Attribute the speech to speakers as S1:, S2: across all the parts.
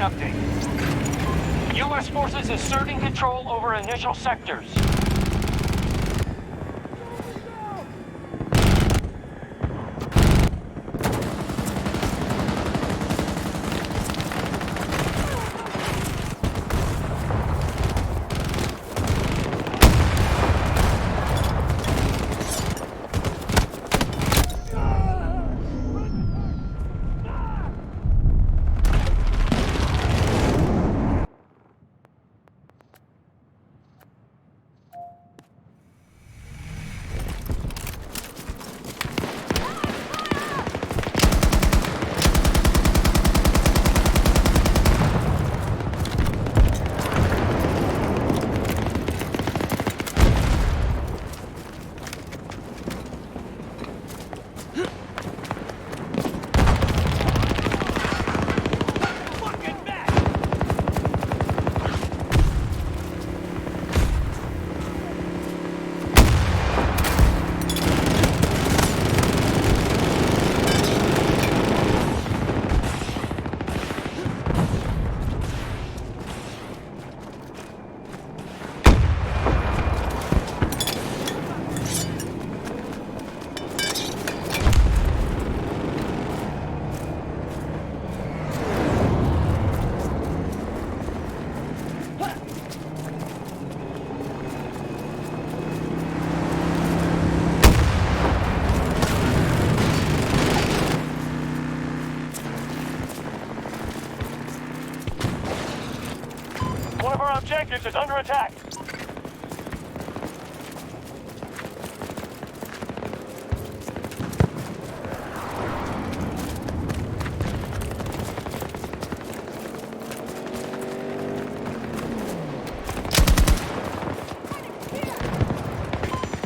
S1: update. U.S. forces asserting control over initial sectors. One of is under attack.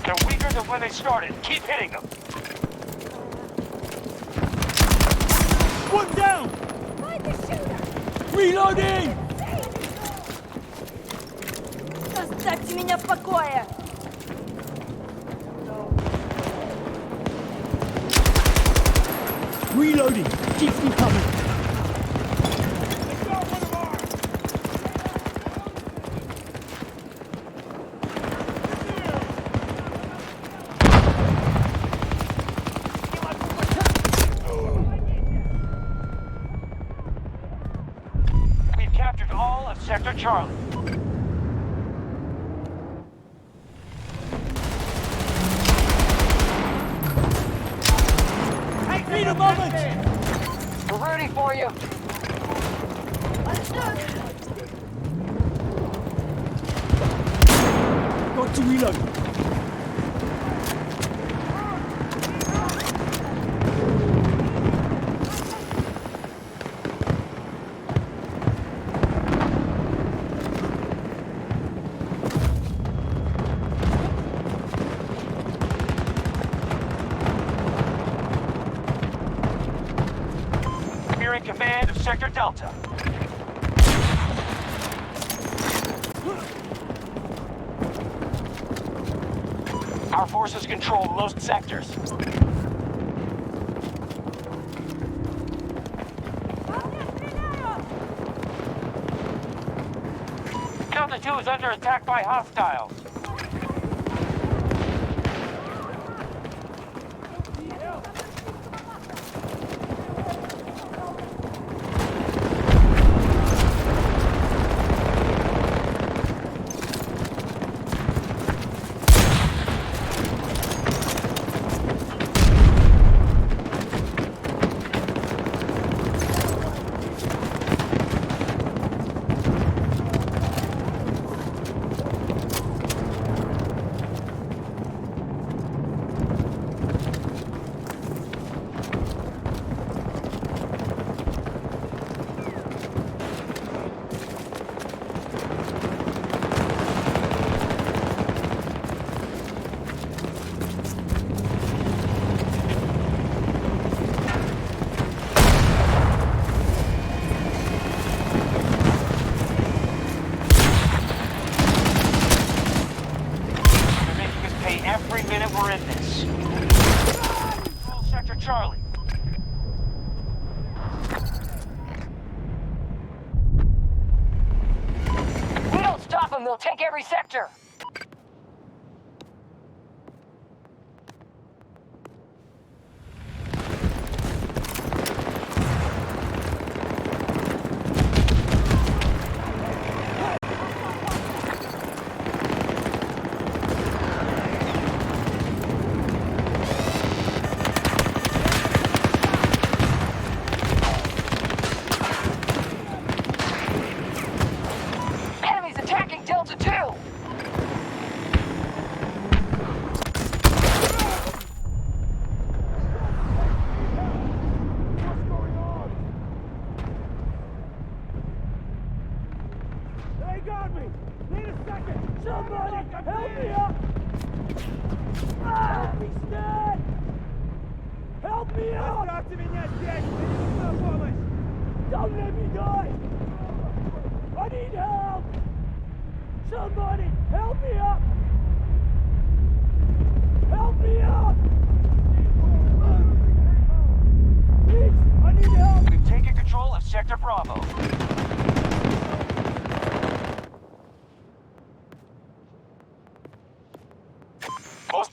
S1: They're weaker than when they started. Keep hitting them.
S2: One down!
S3: Find the shooter!
S2: Reloading!
S3: в покое!
S2: Reloading! Keep me coming!
S1: We've captured all of Sector Charlie. We're ready for you.
S2: Got to reload.
S1: Command of Sector Delta. Our forces control most sectors. Delta 2 is under attack by hostiles.
S3: every
S2: minute we're in this. Control Sector Charlie. We don't stop
S1: them, they'll take every sector.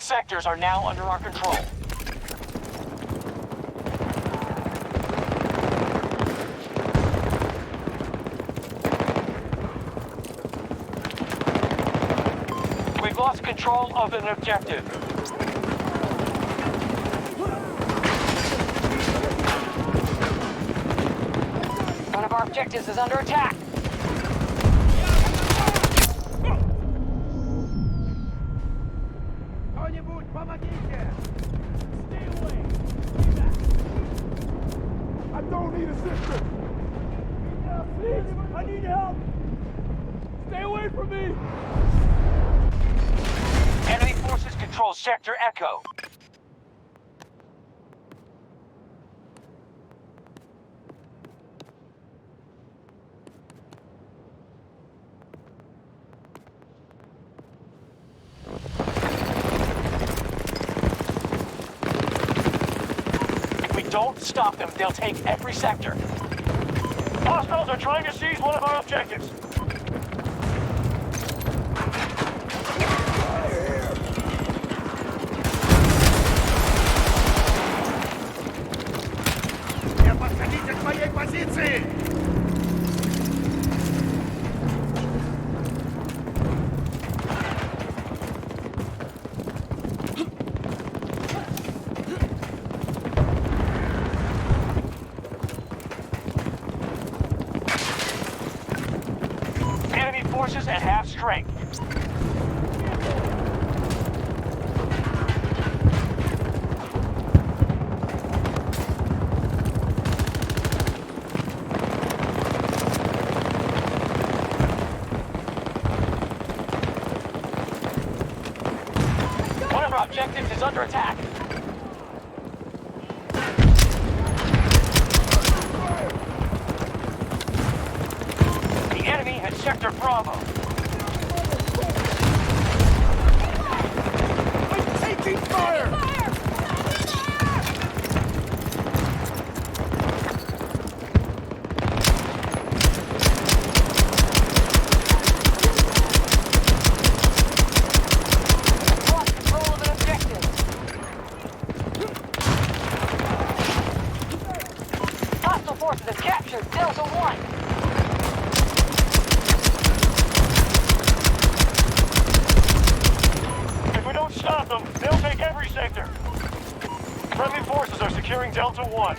S1: Sectors are now under our control. We've lost control of an objective.
S3: One of our objectives is under attack.
S2: I need help! Stay away from me!
S1: Enemy forces control Sector Echo. If we don't stop them, they'll take every sector. Hostiles are trying to seize one of our objectives.
S4: Не подходите к моей позиции!
S1: They'll take every sector. Friendly forces are securing Delta 1.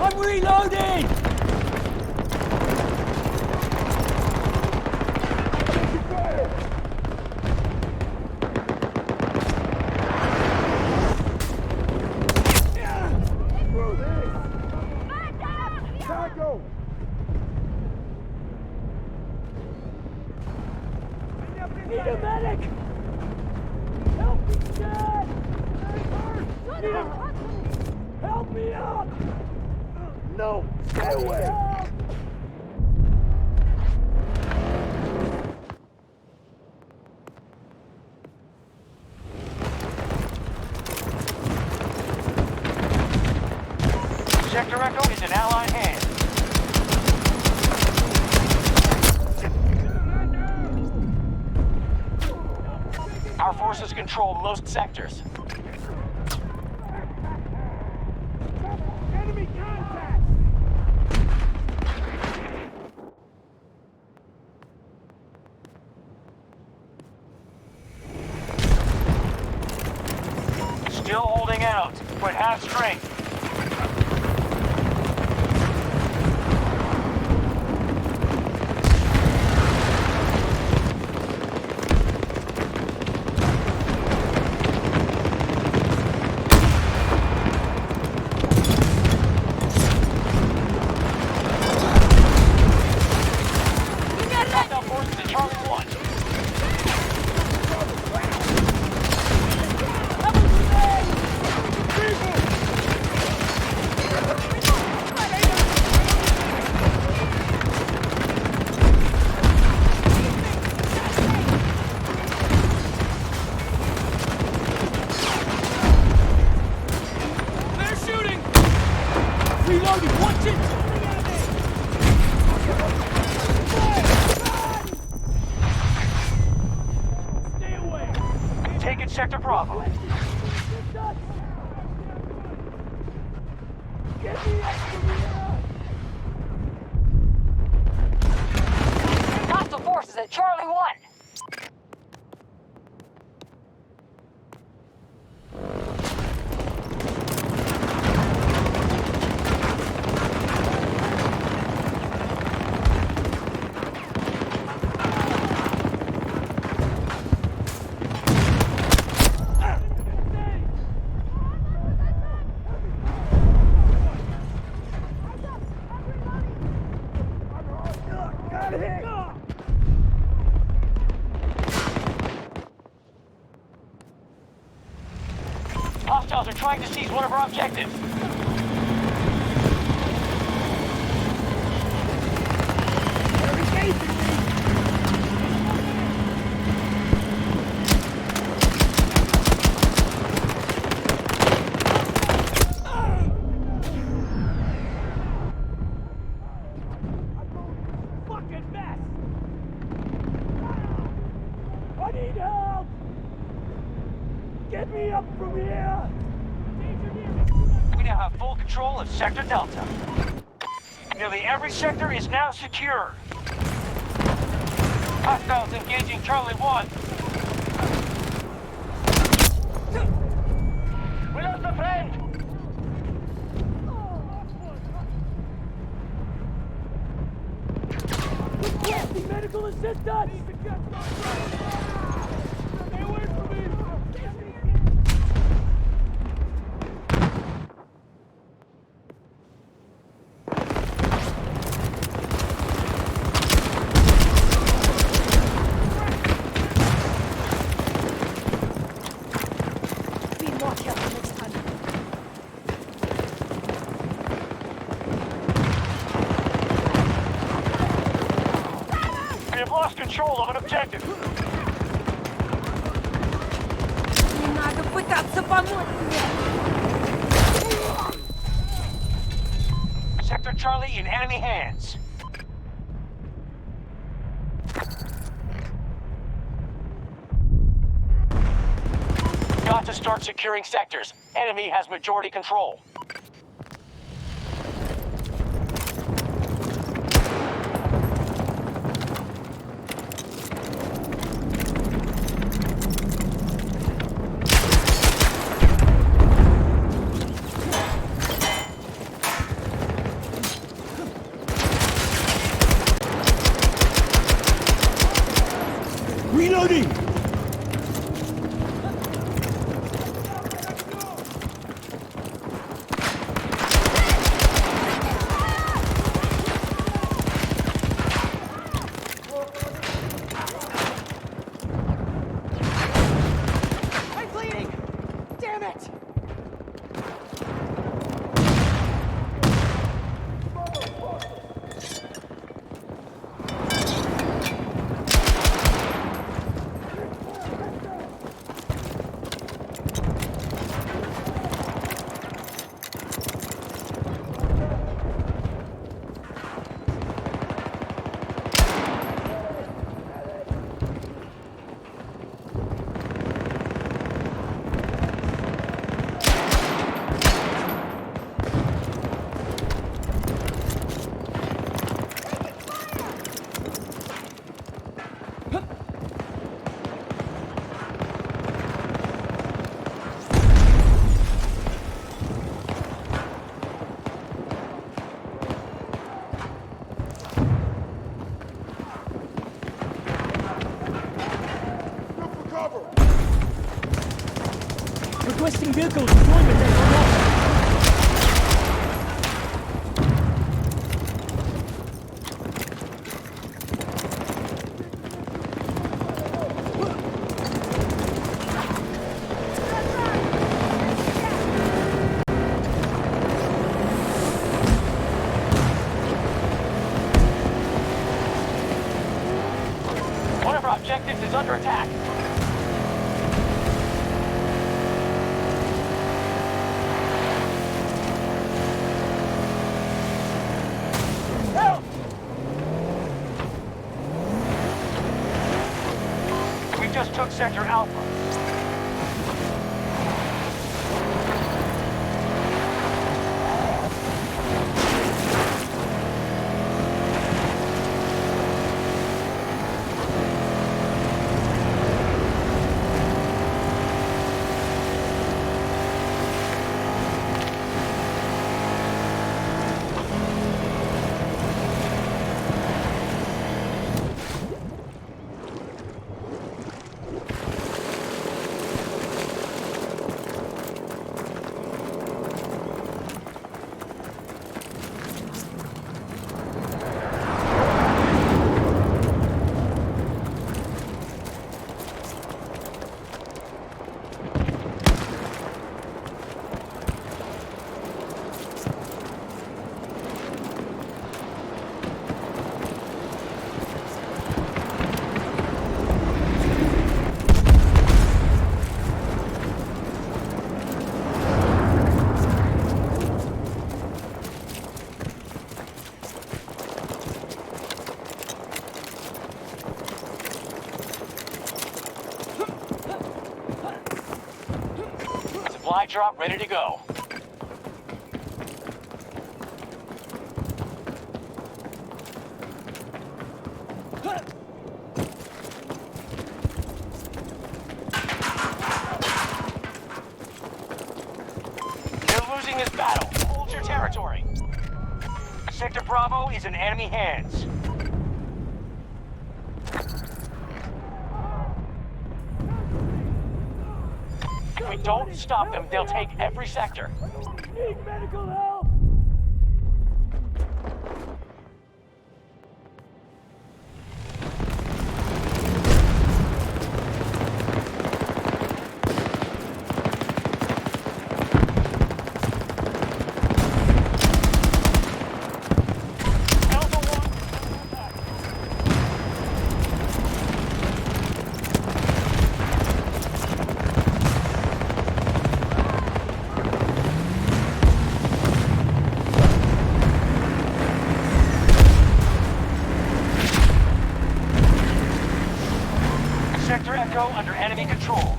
S2: I'm reloading!
S4: Through this! Taco!
S2: Need a medic! Help me, Dad! Need a... Help me up!
S4: No! Stay away!
S2: Help!
S1: Sector Echo is in Allied hands. Our forces most sectors.
S2: Reloading! Watch it!
S1: Trying to seize one of our objectives.
S2: Fucking mess! Ah! I need help! Get me up from here!
S1: We now have full control of Sector Delta. Nearly every sector is now secure. Hostiles engaging Charlie 1. We lost a friend!
S2: Medical assistance! Stay away from me!
S3: Be more careful next time.
S1: We have lost control of an objective.
S3: Не надо пытаться помочь мне!
S1: Sector Charlie in enemy hands. Got to start securing sectors. Enemy has majority control.
S2: Requesting vehicle deployment at Ormont.
S1: One of our objectives is under attack.
S2: Help!
S1: We just took Sector Alpha. Supply drop ready to go. You're losing this battle. Hold your territory. Sector Bravo is in enemy hands. If we don't stop them, they'll take every sector.
S2: Need medical help!
S1: Delta One, attack. Sector Echo under enemy control.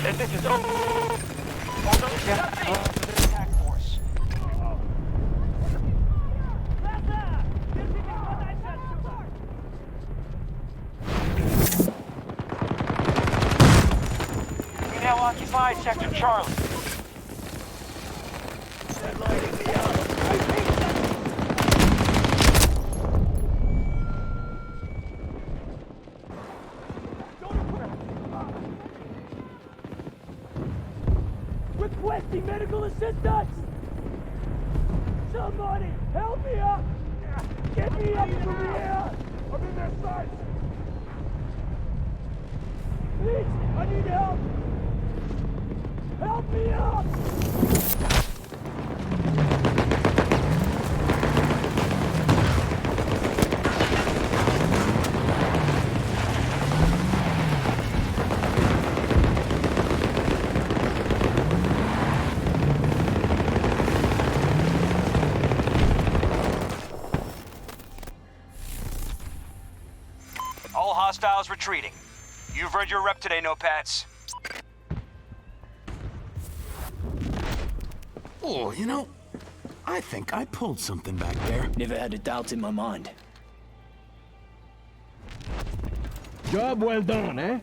S1: And this is over. Although it's not safe, the attack force.
S2: Wasser! Wir sind in Einsatzzustand!
S1: We now occupy Sector Charlie.
S2: Requesting medical assistance! Somebody, help me up! Get me up from here! I'm in their sights! Please, I need help! Help me up!
S1: All hostiles retreating. You've read your rep today, Nopats.
S4: Oh, you know,
S5: I think I pulled something back there.
S6: Never had a doubt in my mind.
S2: Job well done, eh?